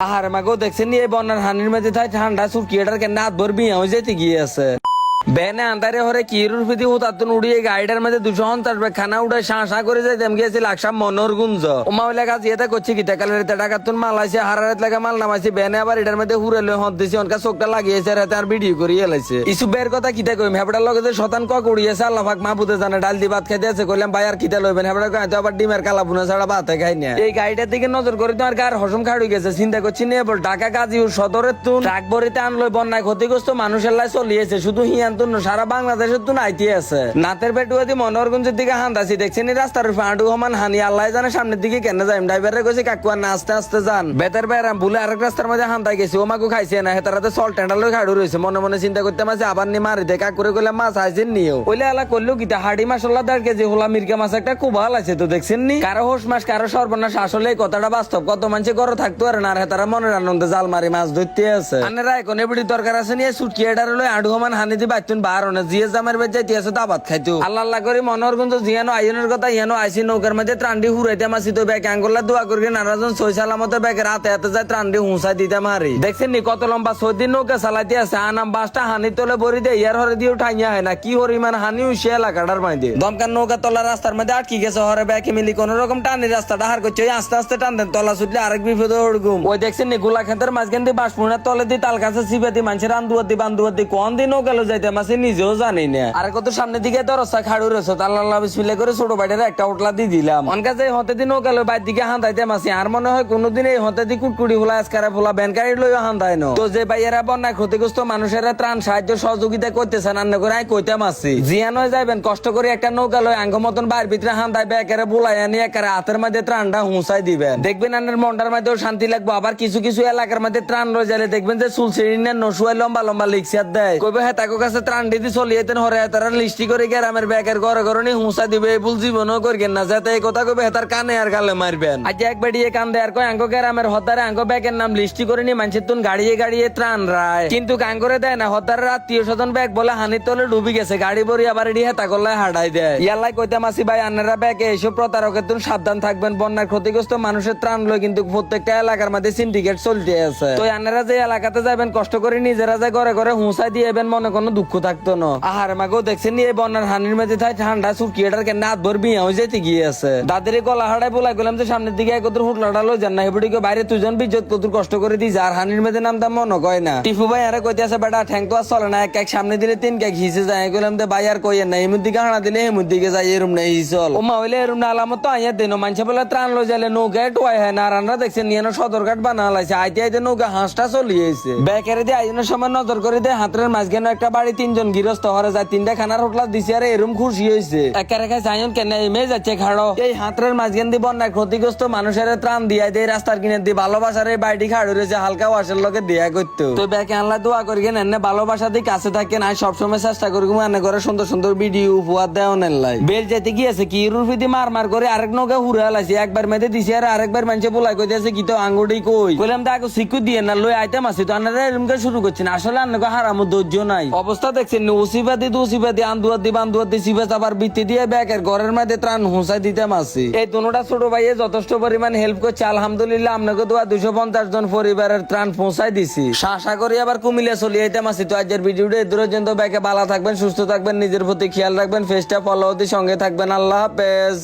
আহার মাগো দেখছেন এই বন্যার হানির মধ্যে তাই ঠান্ডা সুরকিয়েটার কেন হাত ভর বিয়া হয়ে যেতে গিয়ে আছে? বেনে আন্দারে হরে কিরুর ফিদি হুতাতুন উড়িয়ে গাড়িটার মধ্যে দুশো হন্তার খানা উড়ে শাঁ শাঁ করে যাই তেম গিয়েছিল আকশা মনোর গুঞ্জ। ওমা হইলে কাজ ইয়েতে করছি কি টাকালের টাকা তুন মাল আইছে হারারাত লাগে মাল নামাইছে, বেনে আবার এটার মধ্যে হুরে লই হত দিছে, অনকা চোখটা লাগিয়েছে রাতে আর ভিডিও করে এলাইছে। ইসু বের কথা কিতা কইম, হেবড়ার লগে যে শতান কক উড়িয়েছে আল্লাহ পাক মাহবুদে জানে, ডাল দি ভাত খাইতে আছে, কইলাম, ভাই, আর কিতা লইবেন? হেবড়া কই তো আবার ডিমের কালা বুনা ছাড়া ভাতে খাই না। এই গাড়িটার দিকে নজর করে তোমার গার হসম খাড়ু গেছে, চিন্তা করছি নিয়ে বল, ঢাকা, গাজীপুর সদরের তুন, ট্রাক ভরিতে আনলো বন্যায় ক্ষতিগ্রস্ত মানুষের লাই চলিয়েছে, শুধু হিয়ান না, সারা বাংলাদেশের তুন আইতে আছে। নাতের পেটুয়াদি মনোরগঞ্জের দিকে হান্দাছি দেখছেন রাস্তার আঁটু সমান হানি আল্লাহ জানে সামনের দিকে কেন যাই ড্রাইভারে কইছে কাকু আর আস্তে আস্তে যান। বেতার বেড়াম ভুলে আরেক রাস্তার মধ্যে হান্দাই গেছি। ও মাকু খাইছে না হেতারাতে সল টেন্ডার খাড়ু রয়েছে। মনে মনে চিন্তা করতে মাঝে আবার নি মারি দে কাকুরে কইলে মাছ আইছেন নিও ওইলে আলা করল কিতা হাড়ি মাসাল্লাহ দেড় কেজি হোলা মির্কা মাছ একটা খুব ভালো আছে তো দেখছেন নি? কারও হোস মাস কারও সর্বনাশ আসলে কথাটা বাস্তব। কত মানুষে ঘরে থাকতো আর না আর হেতারা মনের আনন্দে জাল মারি মাছ ধরতে আছে। আনেরা এখন এবিডি দরকার আছে নিয়ে সুটকি এটার হলো আডু হানি দি বাইতুন বার না জিয়ে জামের বেজ যাইতে আছে দাবাত খাইতো। আল্লাহ আল্লাহ করে মনোর গঞ্জ জিয়ানো আইনের কথা ইয়ানো আইসি নৌকার মধ্যে ত্রান্ডি হুরাইতে মাসি তো ব্যাগ আঙ্গুল্লা দোয়া করি নারাজন সই সালামতে ব্যাগের হাতে হাতে যায় ত্রান্ডি হুঁসা দিতে মারি দেখছেন নি কত লম্বা সদিন নৌকা চালাইতে আছে আনাম বাসটা হানি তোলে বরি দে ইয়ার হরে দিয়ে ঠাইয়া হয় না, কি হরিমান হানি সে এলাকাটার মাঝে দমকার নৌকা তলা রাস্তার মধ্যে আটকি গেছে হরে ব্যাকে মিলি কোন রকম টানি রাস্তাটা হার করছে আস্তে আস্তে টান দেন, তলা ছুটলে আরেক বিপদে ওরকম ওই দেখছেন নি গোলা মাঝখান দিয়ে বাঁশপুরের তলে দিয়ে তাল কাছে সিবে দিয়ে মানুষের আন্দুয়ার দিয়ে বান্দুয়ার দিয়ে কোন দিন নৌকা লো মাসে নিজেও জানি না। আর কত সামনের দিকে তো রাস্তা খাড়ু রয়েছে। বিসমিল্লা করে ছোট বাইটার একটা দিয়ে দিলাম। অনকা যে হতে দিন লো বাইর দিকে মাসি। আর মনে হয় কোনোদিন এই হতে দি কুটকুড়ি ফুলা আজকারে ফুলা ব্যানকারি লই হান্দাই ন। তো যে বাইয়েরা বন্যায় ক্ষতিগ্রস্ত মানুষেরা ত্রাণ সাহায্য সহযোগিতা করতেছেন আন্ন করে আমি কইতাম আসি জিয়ান হয়ে যাইবেন কষ্ট করে একটা নৌকা লয় আঙ্গ মতন বাইর ভিতরে হান্দাই বেকারে বুলাই আনি একারে হাতের মধ্যে ত্রাণটা হুঁসাই দিবেন। দেখবেন আনের মনটার মধ্যেও শান্তি লাগবো আবার কিছু কিছু এলাকার মধ্যে ত্রাণ রয়ে যালে দেখবেন যে সুলসিরিনের নসুয়াই লম্বা লম্বা লিখছিয়ার দেয়। কইবে হ্যাঁ তাকে কাছে ত্রাণ দিতে চলিয়েতেন হরে তারা লিস্টি করে গ্রামের ব্যাগের ঘরে ঘরে নি হুঁসা দিবে এই ভুল জীবনও করবেন না যাতে এই কথা কইবে হেতার কানে আর গালে মারবেন আজ এক বেড়িয়ে কান দেয় আর কয় আঙ্গ গ্রামের হতারে আঙ্গ ব্যাগের নাম লিস্টি করে নি মানুষের তুন গাড়িয়ে গাড়িয়ে ত্রাণ রায় কিন্তু কাঙ্গরে দেয় না হতারের আত্মীয় স্বজন ব্যাগ বলে হানির তলে ডুবি গেছে গাড়ি ভরি আবার এটি হেতা করলে হাডাই দেয়। ইয়াল্লাই কইতে মাসি ভাই আন্নারা ব্যাগে এইসব প্রতারকের তুন সাবধান থাকবেন বন্যার ক্ষতিগ্রস্ত মানুষের ত্রাণ লয় কিন্তু প্রত্যেকটা এলাকার মধ্যে সিন্ডিকেট চলতে আছে। তো আন্নারা যে এলাকাতে যাবেন কষ্ট করে নিজেরা যে ঘরে ঘরে হুঁসাই দিয়ে মনে কোনো দুঃখ থাকতো না। আহার মাগো, দেখছেন এই বন্যার হানির মাঝে তাই ঠান্ডা সুরকিয়েটার কেন রাত ভর বিয়ে হয়ে যেতে গিয়ে আছে। দাদের গলা হাড়াই বলাই গেলাম যে সামনের দিকে একত্র হুটলাটা লই যান না হেবড়িকে বাইরে তুজন বিজ্জত কতুর কষ্ট করে দিই যার হানির মধ্যে নাম দাম মনে কয় না। টিফু ভাই আরে কইতে আছে, বেটা, ঠ্যাং তো আর চলে না, এক এক সামনে দিলে তিন কেক হিসে যায়। গেলাম যে, ভাই, আর কইয়েন না এমন দিকে হানা দিলে এমন দিকে যাই এরম না হিসল ও মা হইলে এরম না আলামত তো আইয়া দেন মানুষে বলে ত্রাণ লই যালে নৌকা টোয়াই হয় না, আর দেখছেন নিয়ে সদরঘাট বানা লাইছে আইতে আইতে নৌকা হাঁসটা চলিয়েছে বেকারে দিয়ে আইজনের সময় নজর করে দিয়ে হাতের মাঝখানে একটা বাড়ি তিনজন গৃহস্থ হরে যায়, তিনটা খানার হোটলা দিছে আর এরম খুশি হয়েছে কেন এমে যাচ্ছে খাড়ো এই হাতের মাঝখান দিয়ে বন্যায় ক্ষতিগ্রস্ত মানুষের ত্রাণ দিয়া রাস্তার কিনে দিয়ে ভালোবাসার এই বাড়িটি খাড়ো রয়েছে হালকা ওয়াশের লোকে দিয়া করতো তো ব্যাকে দোয়া করি কেন এনে ভালোবাসা দিয়ে কাছে সবসময় চেষ্টা করি মনে করে সুন্দর সুন্দর ভিডিও উপহার দেওয়া নেন লাই। বেল যেতে গিয়েছে কি রুফিদি মার মার করে আরেক নৌকা হুরে হালাইছে একবার মেয়েদে দিছে আর আরেকবার মানুষে বলাই কই কি তো আঙ্গুটি কই তো আগে শিখু দিয়ে না লই আইতাম আসি তো আনারা এরকম শুরু করছেন আসলে আন্নাকে হারামো ধৈর্য নাই। অবস্থা দেখছেন ওসিবাদি দুসিবাদি আন্দুয়াদি বান্দুয়াদি সিবাস আবার বৃত্তি দিয়ে ব্যাগের ঘরের মধ্যে ত্রাণ হুঁসাই দিতাম আসি এই দুটা ছোট ভাইয়ে যথেষ্ট পরিমাণ হেল্প করছে, আলহামদুলিল্লাহ আপনাকে দোয়া দুশো পঞ্চাশ জন পরিবারের ত্রাণ পৌঁছাই দিছি। আশা করি আবার কুমিল্লা চলে আইতাম আসি তো আজকের ভিডিওটা এ পর্যন্ত ব্যাগে ভালো থাকবেন, সুস্থ থাকবেন, নিজের প্রতি খেয়াল রাখবেন ফেসটা ফলো দিয়ে সঙ্গে থাকবেন, আল্লাহ হাফেজ।